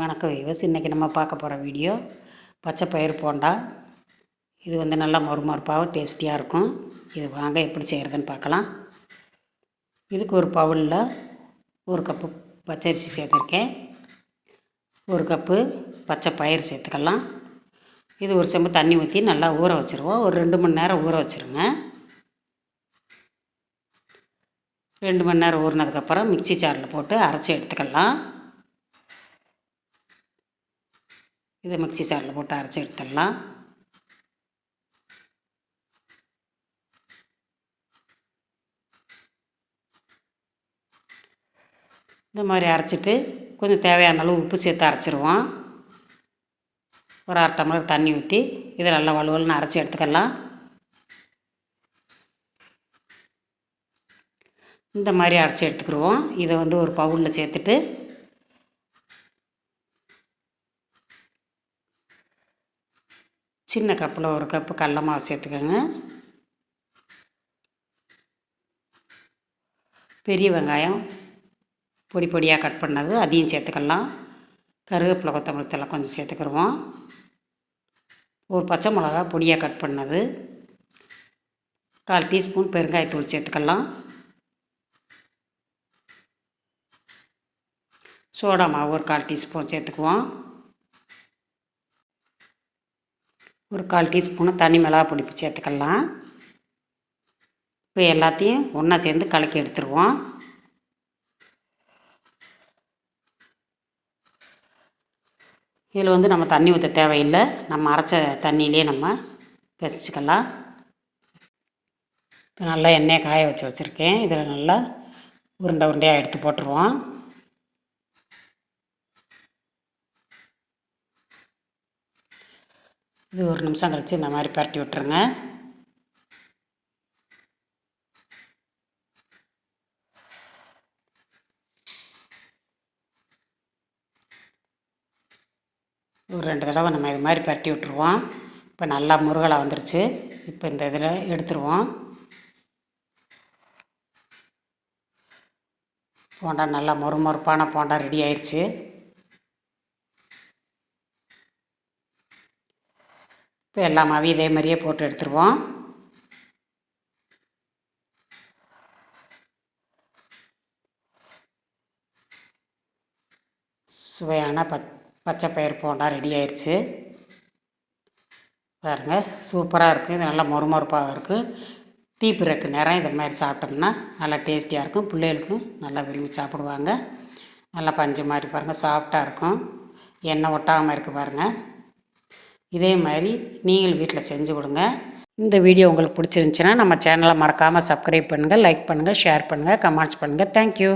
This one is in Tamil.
வணக்கம் விவஸ் இன்றைக்கி நம்ம பார்க்க போகிற வீடியோ பச்சை பயிறு போண்டா. இது வந்து நல்லா மொறுமொறுப்பாகவும் டேஸ்டியாக இருக்கும். இது வாங்க எப்படி செய்கிறதுன்னு பார்க்கலாம். இதுக்கு ஒரு பவுலில் ஒரு கப்பு பச்சரிசி சேர்த்துருக்கேன். ஒரு கப்பு பச்சை பயிறு சேர்த்துக்கலாம். இது ஒரு செம்பு தண்ணி ஊற்றி நல்லா ஊற வச்சுருவோம். ஒரு ரெண்டு மணி நேரம் ஊற வச்சுருங்க. ரெண்டு மணி நேரம் ஊறினதுக்கப்புறம் மிக்ஸி ஜாரில் போட்டு அரைச்சி எடுத்துக்கலாம். இதை மிக்ஸி ஜாரில் போட்டு அரைச்சி எடுத்துடலாம். இந்த மாதிரி அரைச்சிட்டு கொஞ்சம் தேவையான அளவு உப்பு சேர்த்து அரைச்சிருவோம். ஒரு அரை டம்ளர் தண்ணி ஊற்றி இதை நல்லா வலுவலுன்னு அரைச்சி எடுத்துக்கலாம். இந்த மாதிரி அரைச்சி எடுத்துக்கிடுவோம் இதை வந்து ஒரு பவுலில் சேர்த்துட்டு சின்ன கப்பில் ஒரு கப்பு கடல மாவு சேர்த்துக்கோங்க. பெரிய வெங்காயம் பொடி பொடியாக கட் பண்ணது அதையும் சேர்த்துக்கலாம். கருவேப்பிலை கொத்தமல்லி தலை கொஞ்சம் சேர்த்துக்கிடுவோம் ஒரு பச்சை மிளகா பொடியாக கட் பண்ணது. கால் டீஸ்பூன் பெருங்காயத்தூள் சேர்த்துக்கலாம். சோடா மாவு ஒரு கால் டீஸ்பூன் சேர்த்துக்குவோம். ஒரு கால் டீஸ்பூனு தனி மிளகா பொடி சேர்த்துக்கலாம் இப்போ எல்லாத்தையும் ஒன்றா சேர்ந்து கலக்கி எடுத்துருவோம். இதில் வந்து நம்ம தண்ணி ஊற்ற தேவையில்லை. நம்ம அரைச்ச தண்ணியிலே நம்ம பிசைச்சிக்கலாம். இப்போ நல்லா எண்ணெயை காய வச்சு வச்சுருக்கேன். இதில் நல்லா உருண்டை உருண்டையாக எடுத்து போட்டுருவோம். இது ஒரு நிமிஷம் கழித்து இந்த மாதிரி பரட்டி விட்டுருங்க. ஒரு ரெண்டு தடவை நம்ம இது மாதிரி பரட்டி விட்டுருவோம். இப்போ நல்லா முருகலாக வந்துருச்சு. இப்போ இந்த இதில் எடுத்துருவோம். போண்டா நல்லா மொறுமொறுப்பான போண்டா ரெடி ஆயிடுச்சு. இப்போ எல்லா மாவையும் இதே மாதிரியே போட்டு எடுத்துருவோம். சுவையான பச் பச்சை பயிர் போண்டா ரெடி ஆயிடுச்சு பாருங்கள் சூப்பராக இருக்குது இது நல்லா மொறுமொறுப்பாக இருக்குது டீ பிறக்கு நேரம் இது மாதிரி சாப்பிட்டோம்னா நல்லா டேஸ்டியாக இருக்கும். பிள்ளைகளுக்கும் நல்லா விரும்பி சாப்பிடுவாங்க. நல்லா பஞ்சு மாதிரி பாருங்கள் சாஃப்டாக இருக்கும். எண்ணெய் ஒட்டாமல் இருக்குது பாருங்கள் இதே மாதிரி நீங்கள் வீட்டில் செஞ்சு கொடுங்க. இந்த வீடியோ உங்களுக்கு பிடிச்சிருந்துச்சின்னா நம்ம சேனலை மறக்காமல் சப்ஸ்கிரைப் பண்ணுங்கள் லைக் பண்ணுங்கள் ஷேர் பண்ணுங்கள் கமெண்ட்ஸ் பண்ணுங்கள் தேங்க்யூ